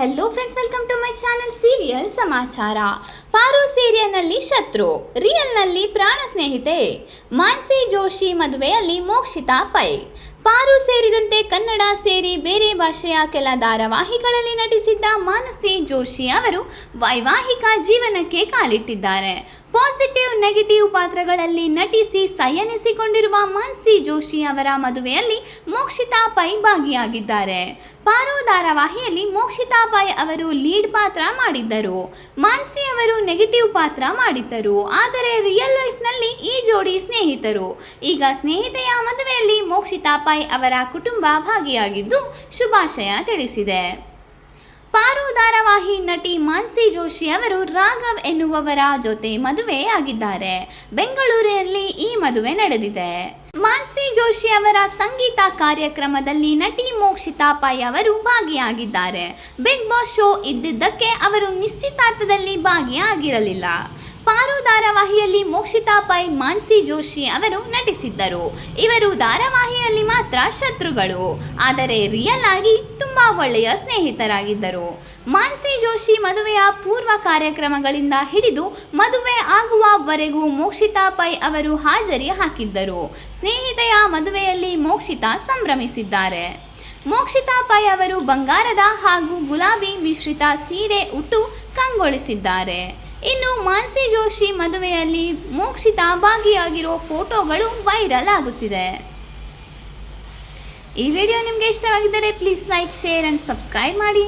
Hello friends welcome to my channel serial ಸಮಾಚಾರ ಪಾರು ಸೀರಿಯಲ್ನಲ್ಲಿ ಶತ್ರು ರಿಯಲ್ನಲ್ಲಿ ಪ್ರಾಣ ಸ್ನೇಹಿತೆ, ಮಾನ್ಸಿ ಜೋಶಿ ಮದುವೆಯಲ್ಲಿ ಮೋಕ್ಷಿತಾ ಪೈ. ಪಾರು ಸೇರಿದಂತೆ ಕನ್ನಡ ಸೇರಿ ಬೇರೆ ಭಾಷೆಯ ಕೆಲ ಧಾರಾವಾಹಿಗಳಲ್ಲಿ ನಟಿಸಿದ್ದ ಮಾನಸಿ ಜೋಶಿ ಅವರು ವೈವಾಹಿಕ ಜೀವನಕ್ಕೆ ಕಾಲಿಟ್ಟಿದ್ದಾರೆ. ಪಾಸಿಟಿವ್ ನೆಗೆಟಿವ್ ಪಾತ್ರಗಳಲ್ಲಿ ನಟಿಸಿ ಸಯನಿಸಿಕೊಂಡಿರುವ ಮಾನ್ಸಿ ಜೋಶಿ ಅವರ ಮದುವೆಯಲ್ಲಿ ಮೋಕ್ಷಿತಾ ಪೈ ಭಾಗಿಯಾಗಿದ್ದಾರೆ. ಪಾರೋ ಧಾರಾವಾಹಿಯಲ್ಲಿ ಮೋಕ್ಷಿತಾ ಪೈ ಅವರು ಲೀಡ್ ಪಾತ್ರ ಮಾಡಿದ್ದರು. ಮಾನ್ಸಿ ಅವರು ನೆಗೆಟಿವ್ ಪಾತ್ರ ಮಾಡಿದ್ದರು. ಆದರೆ ರಿಯಲ್ ಲೈಫ್ನಲ್ಲಿ ಈ ಜೋಡಿ ಸ್ನೇಹಿತರು. ಈಗ ಸ್ನೇಹಿತೆಯ ಮದುವೆಯಲ್ಲಿ ಮೋಕ್ಷಿತಾ ಪೈ ಅವರ ಕುಟುಂಬ ಭಾಗಿಯಾಗಿದ್ದು ಶುಭಾಶಯ ತಿಳಿಸಿದೆ. ಪಾರು ಧಾರಾವಾಹಿ ನಟಿ ಮಾನ್ಸಿ ಜೋಶಿ ಅವರು ರಾಘವ್ ಎನ್ನುವವರ ಜೊತೆ ಮದುವೆಯಾಗಿದ್ದಾರೆ ಬೆಂಗಳೂರಿನಲ್ಲಿ ಈ ಮದುವೆ ನಡೆದಿದೆ. ಮಾನ್ಸಿ ಜೋಶಿ ಅವರ ಸಂಗೀತ ಕಾರ್ಯಕ್ರಮದಲ್ಲಿ ನಟಿ ಮೋಕ್ಷಿತಾ ಪೈ ಅವರು ಭಾಗಿಯಾಗಿದ್ದಾರೆ. ಬಿಗ್ ಬಾಸ್ ಶೋ ಇದ್ದಿದ್ದಕ್ಕೆ ಅವರು ನಿಶ್ಚಿತಾರ್ಥದಲ್ಲಿ ಭಾಗಿಯಾಗಿರಲಿಲ್ಲ. ಪಾರು ಧಾರಾವಾಹಿಯಲ್ಲಿ ಮೋಕ್ಷಿತಾ ಪೈ, ಮಾನ್ಸಿ ಜೋಶಿ ಅವರು ನಟಿಸಿದ್ದರು. ಇವರು ಧಾರಾವಾಹಿಯಲ್ಲಿ ಮಾತ್ರ ಶತ್ರುಗಳು. ಆದರೆ ರಿಯಲ್ ಆಗಿ ತುಂಬಾ ಒಳ್ಳೆಯ ಸ್ನೇಹಿತರಾಗಿದ್ದರು. ಮಾನ್ಸಿ ಜೋಶಿ ಮದುವೆಯ ಪೂರ್ವ ಕಾರ್ಯಕ್ರಮಗಳಿಂದ ಹಿಡಿದು ಮದುವೆ ಆಗುವವರೆಗೂ ಮೋಕ್ಷಿತಾ ಪೈ ಅವರು ಹಾಜರಿ ಹಾಕಿದ್ದರು. ಸ್ನೇಹಿತೆಯ ಮದುವೆಯಲ್ಲಿ ಮೋಕ್ಷಿತಾ ಸಂಭ್ರಮಿಸಿದ್ದಾರೆ. ಮೋಕ್ಷಿತಾ ಪೈ ಅವರು ಬಂಗಾರದ ಹಾಗೂ ಗುಲಾಬಿ ಮಿಶ್ರಿತ ಸೀರೆ ಉಟ್ಟು ಕಂಗೊಳಿಸಿದ್ದಾರೆ. ಇನ್ನು ಮಾನ್ಸಿ ಜೋಶಿ ಮದುವೆಯಲ್ಲಿ ಮೋಕ್ಷಿತಾ ಭಾಗಿಯಾಗಿರೋ ಫೋಟೋಗಳು ವೈರಲ್ ಆಗುತ್ತಿದೆ. ಈ ವಿಡಿಯೋ ನಿಮಗೆ ಇಷ್ಟವಾಗಿದ್ದರೆ please like, share and subscribe ಮಾಡಿ.